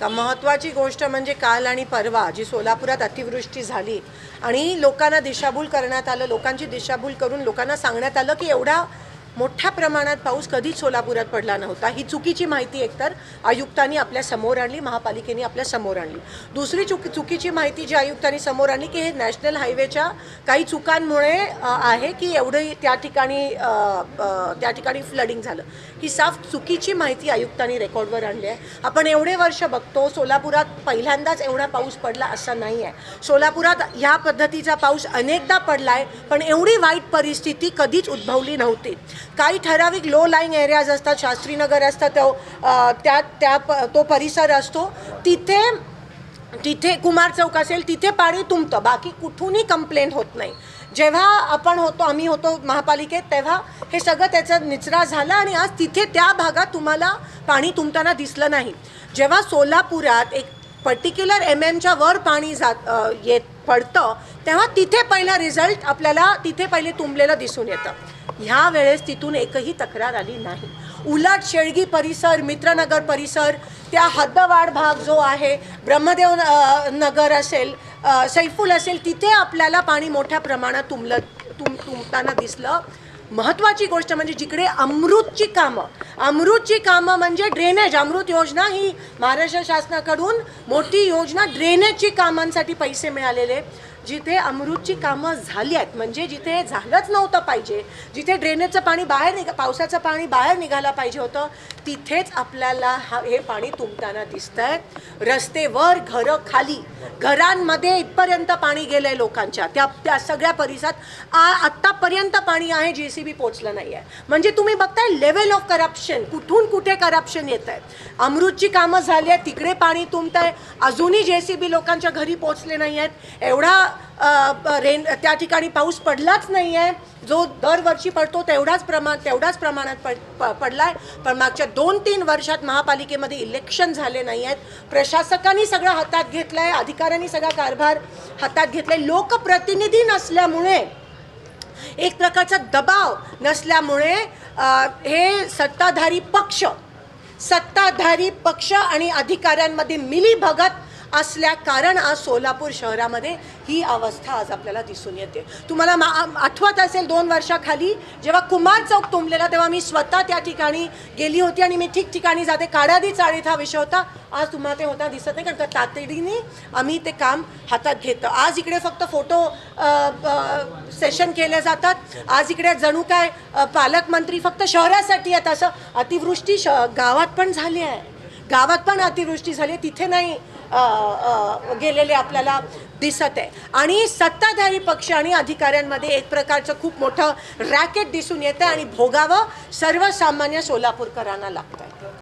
का महत्त्वाची गोष्ट म्हणजे काल आणि परवा जी सोलापुरात अतिवृष्टी झाली आणि लोकांना दिशाभूल करण्यात आलं लोकांची दिशाभूल करून लोकांना सांगण्यात आलं की एवढा मोठ्या प्रमाणात पाऊस कधीच सोलापुरात पडला नव्हता. ही चुकीची माहिती एकतर आयुक्तांनी आपल्यासमोर आणली महापालिकेने आपल्यासमोर आणली. दुसरी चुकी चुकीची माहिती जी आयुक्तांनी समोर आणली की हे नॅशनल हायवेच्या काही चुकांमुळे आहे की एवढं त्या ठिकाणी त्या ठिकाणी फ्लडिंग झालं. ही साफ चुकीची माहिती आयुक्तांनी रेकॉर्डवर आणली आहे. आपण एवढे वर्ष बघतो सोलापुरात पहिल्यांदाच एवढा पाऊस पडला असा नाही आहे. सोलापुरात ह्या पद्धतीचा पाऊस अनेकदा पडला आहे पण एवढी वाईट परिस्थिती कधीच उद्भवली नव्हती. काही ठराविक लो लाईंग एरियाज असतात शास्त्रीनगर असतात तो त्या त्या प- तो परिसर असतो. तिथे तिथे कुमार चौक असेल तिथे पाणी तुंबतं. बाकी कुठूनही कंप्लेंट होत नाही. जेव्हा आपण होतो आम्ही होतो महापालिकेत तेव्हा हे सगळं त्याचा निचरा झाला आणि आज तिथे त्या भागात तुम्हाला पाणी तुंबताना दिसलं नाही. जेव्हा सोलापुरात एक पर्टिक्युलर एम एमच्या वर पाणी जात येत पडतं तेव्हा तिथे पहिला रिझल्ट आपल्याला तिथे पहिले तुंबलेलं दिसून येतं. ह्या वेळेस तिथून एकही तक्रार आली नाही. उलट शेळगी परिसर मित्रनगर परिसर त्या हद्दवाढ भाग जो आहे ब्रह्मदेव नगर असेल सैफूल सैफुल असेल तिथे आपल्याला पाणी मोठ्या प्रमाणात तुंबलं तुम तुंबताना दिसलं. महत्त्वाची गोष्ट म्हणजे जिकडे अमृतची कामं अमृतची कामं म्हणजे ड्रेनेज अमृत योजना ही महाराष्ट्र शासनाकडून मोठी योजना ड्रेनेजची कामांसाठी पैसे मिळालेले. जिथे अमृतची कामं झाली आहेत म्हणजे जिथे झालंच नव्हतं पाहिजे जिथे ड्रेनेजचं पाणी बाहेर निघा पावसाचं पाणी बाहेर निघायला पाहिजे होतं तिथेच आपल्याला हा हे पाणी तुंबताना दिसत आहे रस्तेवर घरं खाली. घरांमध्ये इथपर्यंत पाणी गेलं आहे लोकांच्या. त्या त्या सगळ्या परिसरात आ आत्तापर्यंत पाणी आहे जे सी बी पोचलं नाही आहे म्हणजे तुम्ही बघताय लेवल ऑफ करप्शन कुठून कुठे करप्शन येत आहे अमृतची कामं झाली आहेत तिकडे पाणी तुंबत आहे अजूनही जे सी बी लोकांच्या घरी पोचले नाही आहेत एवढा रेन त्या ठिकाणी पाऊस पडलाच नाही आहे जो दरवर्षी पडतो तेवढाच प्रमाण तेवढ्याच प्रमाणात पड प- आहे पण मागच्या दोन तीन वर्षात महापालिकेमध्ये इलेक्शन झाले नाही आहेत प्रशासकांनी सगळं हातात घेतलं आहे अधिकाऱ्यांनी सगळा कारभार हातात घेतला आहे लोकप्रतिनिधी नसल्यामुळे एक प्रकारचा दबाव नसल्यामुळे हे सत्ताधारी पक्ष सत्ताधारी पक्ष आणि अधिकाऱ्यांमध्ये मिलीभगत असल्या कारण आज सोलापूर शहरामध्ये ही अवस्था आज आपल्याला दिसून येते. तुम्हाला मा आठवत असेल दोन वर्षाखाली जेव्हा कुमार चौक तुंबलेला तेव्हा मी स्वतः त्या ठिकाणी गेली होती आणि मी ठिकठिकाणी जाते. काळादी चाळीत हा विषय होता. आज तुम्हाला ते होता दिसत नाही कारण का तातडीने आम्ही ते काम हातात घेतो आज इकडे फक्त फोटो सेशन केले जातात. आज इकडे जणू काय पालकमंत्री फक्त शहरासाठी आहेत. असं अतिवृष्टी श गावात पण झाली आहे. गावात पण अतिवृष्टी झाली आहे. तिथे नाही. गेलेले आपल्याला दिसत आहे. आणि सत्ताधारी पक्ष आणि अधिकाऱ्यांमध्ये एक प्रकारचं खूप मोठं रॅकेट दिसून येतं आणि भोगावं सर्वसामान्य सोलापूरकरांना लागतं